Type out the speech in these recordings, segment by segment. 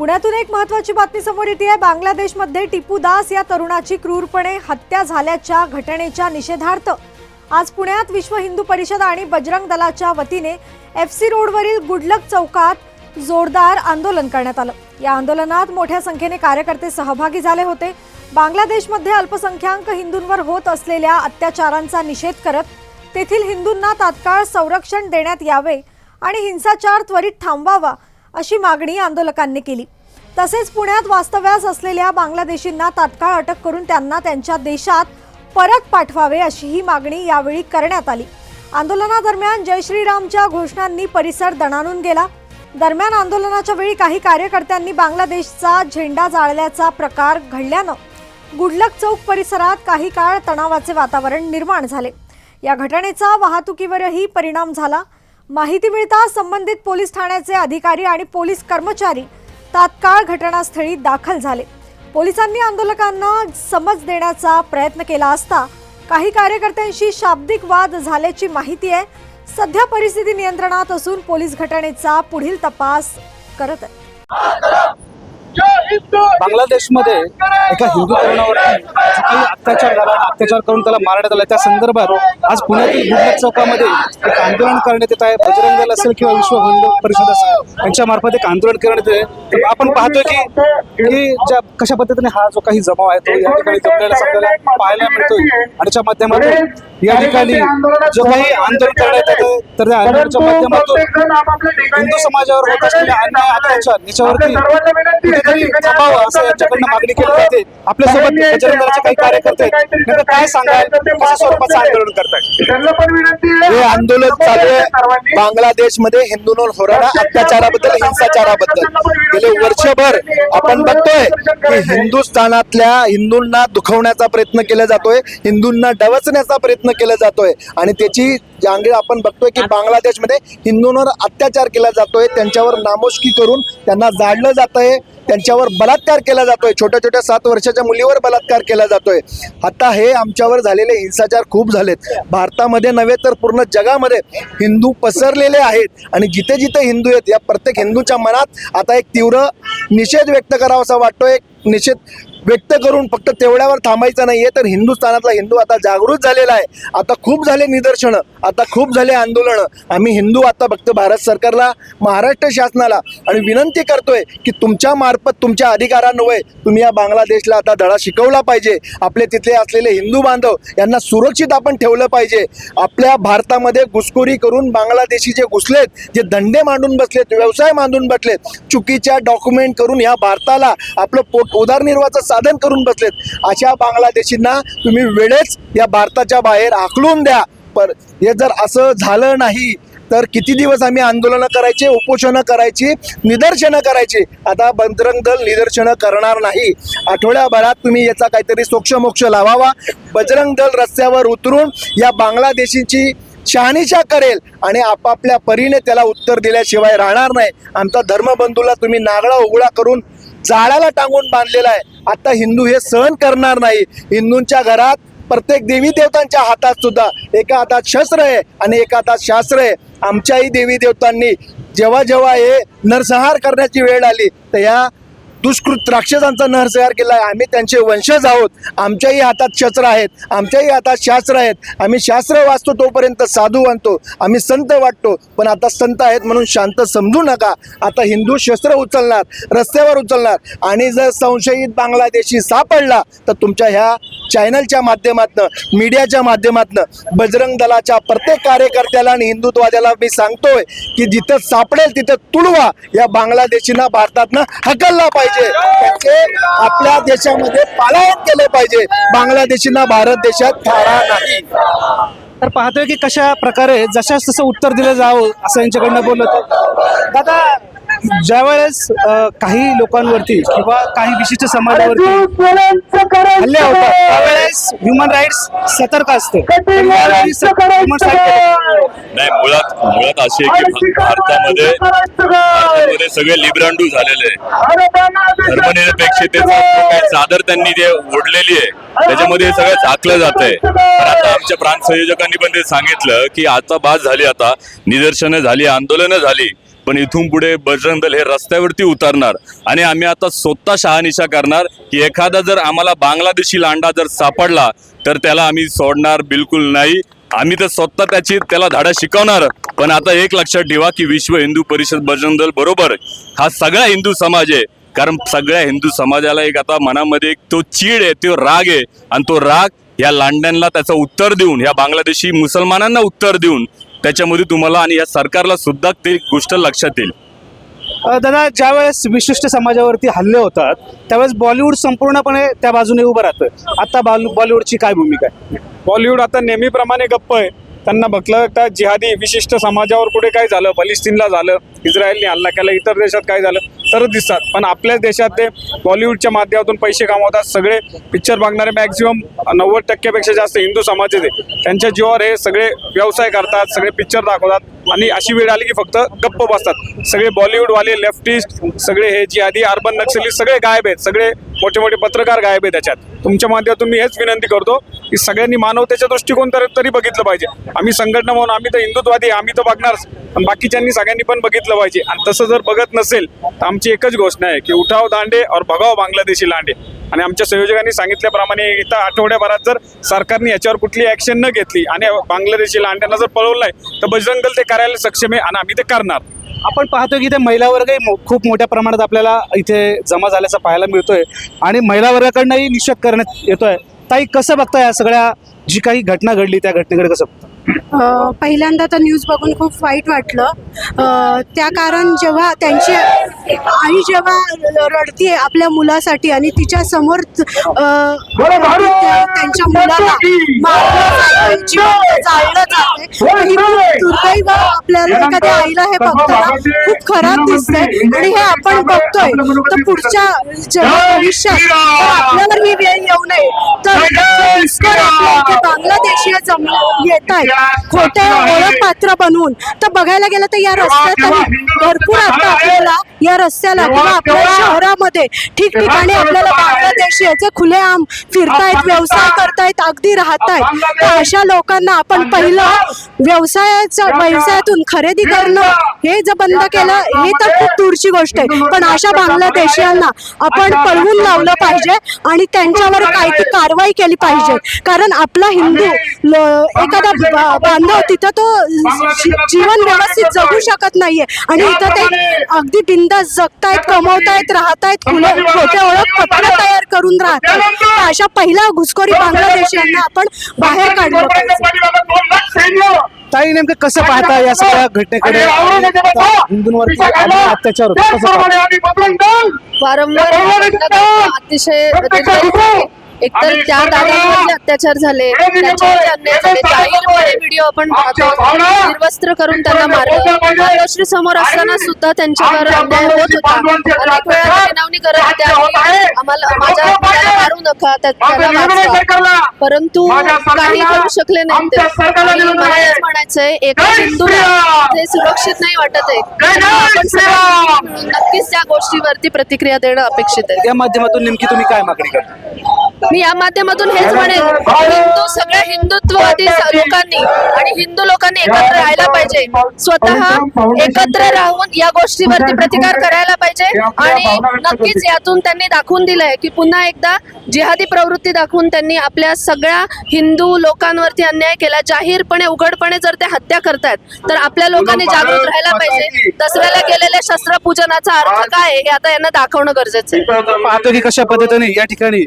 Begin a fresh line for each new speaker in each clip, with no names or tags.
पुण्यातून एक महत्वाची बातमी समोर येते आहे. बांगलादेशमध्ये टिपू दास या तरुणाची क्रूरपणे हत्या झाल्याच्या घटनेच्या निषेधार्थ. आज पुण्यात विश्व हिंदू परिषद आणि बजरंग दलाच्या वतीने एफ सी रोडवरील गुडलक चौकात जोरदार आंदोलन करण्यात आलं. या आंदोलनात मोठ्या संख्येने कार्यकर्ते सहभागी झाले होते. बांगलादेशमध्ये अल्पसंख्याक हिंदूंवर होत असलेल्या अत्याचारांचा निषेध करत तेथील हिंदूंना तात्काळ संरक्षण देण्यात यावे आणि हिंसाचार त्वरित थांबवावा अशी मागणी आंदोलकांनी केली. तसेच पुण्यात वास्तव्यास असलेल्या बांगलादेशींना तात्काळ अटक करून त्यांना त्यांच्या देशात परत पाठवावे अशी ही मागणी यावेळी करण्यात आली. आंदोलनादरम्यान जय श्रीरामच्या घोषणांनी परिसर दणाणून गेला. दरम्यान आंदोलनाच्या वेळी काही कार्यकर्त्यांनी बांगलादेशचा झेंडा जाळल्याचा प्रकार घडल्यानं गुडलक चौक परिसरात काही काळ तणावाचे वातावरण निर्माण झाले. या घटनेचा वाहतुकीवरही परिणाम झाला. माहिती मिळताच संबंधित पोलीस ठाण्याचे अधिकारी आणि पोलीस कर्मचारी तात्काळ घटनास्थळी दाखल झाले. पोलिसांनी आंदोलकांना समज देण्याचा प्रयत्न केला असता काही कार्यकर्त्यांशी शाब्दिक वाद झाल्याची माहिती आहे. सध्या परिस्थिती नियंत्रणात असून पोलीस घटनेचा पुढील तपास करत आहेत.
बांगलादेशमध्ये एका हिंदू तरुणावरती काही अत्याचार झाला अत्याचार करून त्याला मारण्यात आला त्या संदर्भात आज पुण्यातील गुडलक चौकामध्ये एक आंदोलन करण्यात येत आहे. बजरंग दल असेल किंवा विश्व हिंदू परिषद असेल यांच्या मार्फत एक आंदोलन करण्यात येत तर आपण पाहतोय की की ज्या कशा पद्धतीने हा जो काही जमाव आहे तो या ठिकाणी जमलेला आपल्याला पाहायला मिळतोय. आणि त्याच्या माध्यमातून या ठिकाणी जो काही आंदोलन करण्यात येतं तर त्या आंदोलनाच्या माध्यमातून हिंदू समाजावर होत असलेल्या अन्याय अत्याचार याच्यावरती थांबावं असं यांच्याकडनं मागणी केली जाते. आपल्यासोबत बजरंग दलाचे काही कार्यकर्ते आहेत. नेमकं काय सांगाल? कशा स्वरूपाचं आंदोलन करताय?
हे आंदोलन चालू आहे. बांगलादेशमध्ये हिंदूंवर होणाऱ्या अत्याचाराबद्दल हिंसाचाराबद्दल. गेले वर्षभर आपण बघतोय की हिंदुस्थानातल्या हिंदूंना दुखवण्याचा प्रयत्न केला जातोय. हिंदूंना डवचण्याचा प्रयत्न केला जातोय. आणि त्याची जांगे आपण बघतोय की बांगलादेशमध्ये हिंदूंवर अत्याचार केला जातोय. त्यांच्यावर नामोशकी करून त्यांना जाळलं जात आहे त्यांच्यावर बलात्कार केला जातोय. छोट्या छोट्या सात वर्षाच्या मुलीवर बलात्कार केला जातोय. आता हे आमच्यावर झालेले हिंसाचार खूप झालेत. भारतामध्ये नव्हे तर पूर्ण जगामध्ये हिंदू पसरलेले आहेत. आणि जिथे जिथे हिंदू आहेत या प्रत्येक हिंदूच्या मनात आता एक तीव्र निषेध व्यक्त करावासा वाटतो एक निषेध व्यक्त करून फक्त तेवढ्यावर थांबायचं नाहीये. तर हिंदुस्थानातला हिंदू आता जागृत झालेला आहे. आता खूप झाले निदर्शनं आता खूप झाले आंदोलनं. आम्ही हिंदू आता फक्त भारत सरकारला महाराष्ट्र शासनाला आणि विनंती करतोय की तुमच्या मार्फत तुमच्या अधिकारान्वये तुम्ही या बांगलादेशला आता धडा शिकवला पाहिजे. आपले तिथले असलेले हिंदू बांधव यांना सुरक्षित आपण ठेवलं पाहिजे. आपल्या भारतामध्ये घुसखोरी करून बांगलादेशी जे घुसलेत जे धंदे मांडून बसलेत व्यवसाय मांडून बसलेत चुकीच्या डॉक्युमेंट करून या भारताला आपलं पोट उदारनिर्वाहाचं साधन करून बसलेत. अशा बांगलादेशींना तुम्ही वेळेच या भारताच्या बाहेर हाकलून द्या. पर हे जर असं झालं नाही तर किती दिवस आम्ही आंदोलनं करायचे उपोषणं करायची निदर्शनं करायची? आता बजरंग दल निदर्शनं करणार नाही. आठवड्याभरात तुम्ही याचा काहीतरी सोक्षमोक्ष लावावा. बजरंग दल रस्त्यावर उतरून या बांगलादेशीची शहानिशा करेल आणि आपापल्या परीने त्याला उत्तर दिल्याशिवाय राहणार नाही. आमचा धर्मबंधूला तुम्ही नारळा उघडा करून जाळ्याला टांगून बांधलेला आहे. आता हिंदू हे सहन करणार नाही. हिंदूंच्या घरात प्रत्येक देवी देवतांच्या हातात सुद्धा एका हातात शस्त्र आहे आणि एका हातात शास्त्र आहे. आमच्याही देवी देवतांनी जेव्हा जेव्हा हे नरसंहार करण्याची वेळ आली तर या दुष्कृत राक्षसांचा तयार केला आहे. आम्ही त्यांचे वंशज आहोत. आमच्याही हातात शस्त्र आहेत. आमच्याही हातात शास्त्र आहेत. आम्ही शास्त्र वाचतो तोपर्यंत साधू आणतो आम्ही संत वाटतो. पण आता संत आहेत म्हणून शांत समजू नका. आता हिंदू शस्त्र उचलणार रस्त्यावर उचलणार. आणि जर संशयित बांगलादेशी सापडला तर तुमच्या ह्या चॅनलच्या माध्यमातनं मीडियाच्या माध्यमातनं बजरंग दलाच्या प्रत्येक कार्यकर्त्याला आणि हिंदुत्वाद्याला मी सांगतोय की जिथं सापडेल तिथं तुडवा या बांगलादेशींना भारतातनं हकलला पाहिजे. त्यांचे आपल्या देशामध्ये पालायन केलं पाहिजे. बांगलादेशींना भारत देशात थारा नाही.
तर पाहतोय की कशा प्रकारे जशाच तसं उत्तर दिलं जावं असं यांच्याकडनं बोलत दादा ज्यावेळेस काही लोकांवरती किंवा काही विशिष्ट समाजावरती हल्ले होतात त्यावेळेस ह्युमन राईट्स सतर्क असते.
नाही मुळात मुळात अशी आहे की भारतामध्ये भारतामध्ये सगळे लिब्रांडू झालेले आहे धर्मनिरपेक्षतेचा काही चादर त्यांनी जे ओढलेली आहे त्याच्यामध्ये हे सगळं झाकलं जात आहे पण आता आमच्या प्रांत संयोजकांनी पण ते सांगितलं की आता बास झाली आता निदर्शनं झाली आंदोलनं झाली. पण इथून पुढे बजरंग दल हे रस्त्यावरती उतरणार. आणि आम्ही आता स्वतः शहानिशा करणार की एखादा जर आम्हाला बांगलादेशी लांडा जर सापडला तर त्याला आम्ही सोडणार बिलकुल नाही. आम्ही तर स्वतः त्याची त्याला धाडा शिकवणार. पण आता एक लक्षात ठेवा की विश्व हिंदू परिषद बजरंग दल बरोबर हा सगळा हिंदू समाज आहे. कारण सगळ्या हिंदू समाजाला एक आता मनामध्ये एक तो चीड आहे तो राग आहे. आणि तो राग या लांड्यांना त्याचं उत्तर देऊन या बांगलादेशी मुसलमानांना उत्तर देऊन त्याच्यामध्ये तुम्हाला आणि या सरकारला सुद्धा ते गोष्ट लक्षात येईल.
अ, दादा ज्यावेळेस विशिष्ट समाजावरती हल्ले होतात त्यावेळेस बॉलिवूड संपूर्णपणे त्या बाजूने उभं राहतं. आता बॉल- बॉलिवूडची काय भूमिका आहे?
बॉलिवूड आता नेहमीप्रमाणे गप्प आहे. त्यांना बघलं तर जिहादी विशिष्ट समाजावर कुठे काय झालं? पलिस्तीनला झालं इस्रायलने हल्ला केला इतर देशात काय झालं? तर दिसतात. पण आपल्याच देशात ते बॉलिवूडच्या माध्यमातून पैसे कमावतात. सगळे पिक्चर बघणारे मॅक्झिमम नव्वद टक्क्यापेक्षा जास्त हिंदू समाजाचे. आहे त्यांच्या जीवावर हे सगळे व्यवसाय करतात सगळे पिक्चर दाखवतात आणि अशी वेळ आली की फक्त गप्प बसतात. सगळे बॉलिवूडवाले लेफ्टिस्ट सगळे हे जिहादी अर्बन नक्षली सगळे गायब आहेत. सगळे मोठे मोठे पत्रकार गायब आहेत त्याच्यात. तुमच्या माध्यमातून मी हेच विनंती करतो की सगळ्यांनी मानवतेच्या दृष्टिकोन तर तरी बघितलं पाहिजे. आम्ही संघटना म्हणून आम्ही तर हिंदुत्वादी आम्ही तर बघणारच पण बाकीच्यांनी सगळ्यांनी पण बघितलं पाहिजे. आणि तसं जर बघत नसेल तर आमची एकच घोषणा आहे की उठाव दांडे और भगाव बांगलादेशी लांडे. आणि आमच्या संयोजकांनी सांगितल्याप्रमाणे इथं आठवड्याभरात जर सरकारने याच्यावर कुठली ऍक्शन न घेतली आणि बांगलादेशी लांड्यांना जर पळवलं नाही तर बजरंग दल ते करायला सक्षम आहे आणि आम्ही ते करणार.
आपण पाहतो की इथे महिला वर्गही मो- खूप मोठ्या प्रमाणात आपल्याला इथे जमा झाल्याचं पाहायला मिळतोय. आणि महिला वर्गाकडनंही निषेध करण्यात येतोय. ताई कसं बघताय या सगळ्या जी काही घटना घडली त्या घटनेकडे कसं बघता
पहिल्यांदा तर न्यूज बघून खूप वाईट वाटलं. त्या कारण जेव्हा त्यांची आई जेव्हा रडतीये आपल्या मुलासाठी आणि तिच्या समोर त्यांच्या मुलाला जाळलं दुर्दैव आपल्याला एखाद्या आईला हे बघताना खूप खराब दिसतंय आणि हे आपण बघतोय. तर पुढच्या जेव्हा भविष्यात आपल्यावर ही वेळ येऊ नये. तर जे दुष्काळ आपल्या इथे बांगलादेशीय जम येत आहेत खोटे ओळखपात्र बनवून. तर बघायला गेलं तर या रस्त्यातही भरपूर आता आपल्याला या रस्त्याला किंवा आपल्या शहरामध्ये ठिकठिकाणी आपल्याला बांगलादेशी याचे खुलेआम फिरतायत व्यवसाय करतायत अगदी राहतायत. तर अशा लोकांना आपण पहिलं व्यवसायाच्या व्यवसायातून खरेदी करणं हे जर बंद केलं हे तर खूप दूरची गोष्ट आहे. पण अशा बांगलादेशीयांना आपण पळवून लावलं पाहिजे आणि त्यांच्यावर काही ती कारवाई केली पाहिजे. कारण आपला हिंदू एखादा बांधव तिथं तो जीवन व्यवस्थित जगू शकत नाहीये. आणि इथं ते अगदी बिंदास जगतायत कमवतायत राहतायत खुले खोटे ओळख पत्र तयार करून राहतात तर अशा पहिल्या घुसखोरी बांगलादेशीयांना आपण बाहेर काढलं पाहिजे.
ताई नेमकं कसं पाहता या सगळ्या घटनेकडे? हिंदूंवरती आलेले अत्याचार होते?
वारंवार अतिशय अतिशय एकतर त्या दादांवर जे अत्याचार झाले त्याच्यावर जे अन्याय झाले जाहीरपणे व्हिडिओ आपण पाहतो निर्वस्त्र करून त्यांना मारलं. मातोश्री समोर असताना सुद्धा त्यांच्यावर अन्याय होत होता. अनेक वेळा विनवणी करत होत्या आम्हाला माझ्या मारू नका त्या- त्याला परंतु काही करू शकले नाही मला हेच म्हणायचंय एका हिंदूला ते सुरक्षित नाही वाटत आहे. नक्कीच त्या गोष्टीवरती प्रतिक्रिया देणं अपेक्षित आहे.
या माध्यमातून नेमकी तुम्ही काय मागणी करता?
मी या माध्यमातून हेच म्हणेन हिंदू सगळ्या हिंदुत्ववादी लोकांनी आणि हिंदू लोकांनी एकत्र राहायला पाहिजे. स्वतः एकत्र राहून या गोष्टीवरती प्रतिकार करायला पाहिजे आणि नक्कीच यातून त्यांनी दाखवून दिलंय की पुन्हा एकदा जिहादी प्रवृत्ती दाखवून त्यांनी आपल्या सगळ्या हिंदू लोकांवरती अन्याय केला. जाहीरपणे उघडपणे जर ते हत्या करतायत तर आपल्या लोकांनी जागृत राहायला पाहिजे. दसऱ्याला केलेल्या शस्त्रपूजनाचा अर्थ काय आहे हे आता यांना दाखवणं गरजेचं आहे.
पाहतो की कशा पद्धतीने या ठिकाणी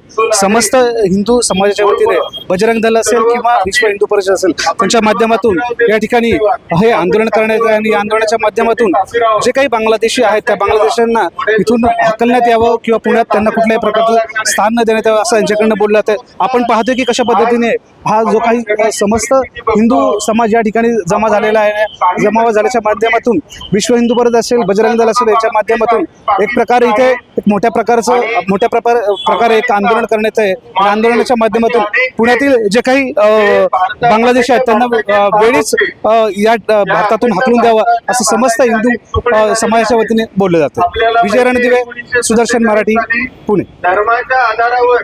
समस्त हिंदू समाजाच्या वतीने बजरंग दल असेल किंवा विश्व हिंदू परिषद असेल त्यांच्या माध्यमातून या ठिकाणी हे आंदोलन करण्यात आणि या आंदोलनाच्या माध्यमातून जे काही बांगलादेशी आहेत त्या बांगलादेशांना इथून हकलण्यात यावं किंवा पुण्यात त्यांना कुठल्याही प्रकारचं स्थान न देण्यात यावं असं यांच्याकडनं बोललं जातं आपण पाहतो की कशा पद्धतीने हा जो काही समस्त हिंदू समाज या ठिकाणी जमा झालेला आहे जमा झाल्याच्या माध्यमातून विश्व हिंदू परिषद असेल बजरंग दल असेल याच्या माध्यमातून एक प्रकारे इथे एक मोठ्या प्रकारचं मोठ्या प्रकार प्रकारे एक आंदोलन करण्यात आहे आंदोलनाच्या माध्यमातून पुण्यातील जे काही अ, बांगलादेशी आहेत त्यांना वेळीच या भारतातून हाकलून द्यावं असं समस्त हिंदू समाजाच्या वतीने बोललं जातं. विजय रणदिवे सुदर्शन मराठी पुणे.
धर्माच्या आधारावर